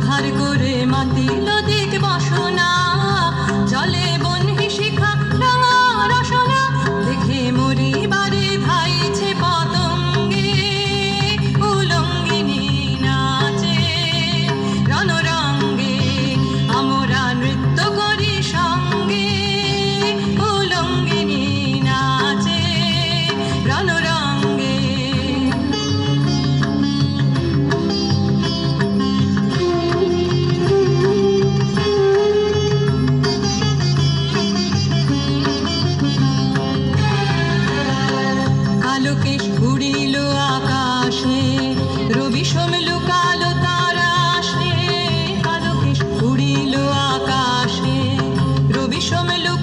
আঘার করে মাতিল Show me Lasciamelo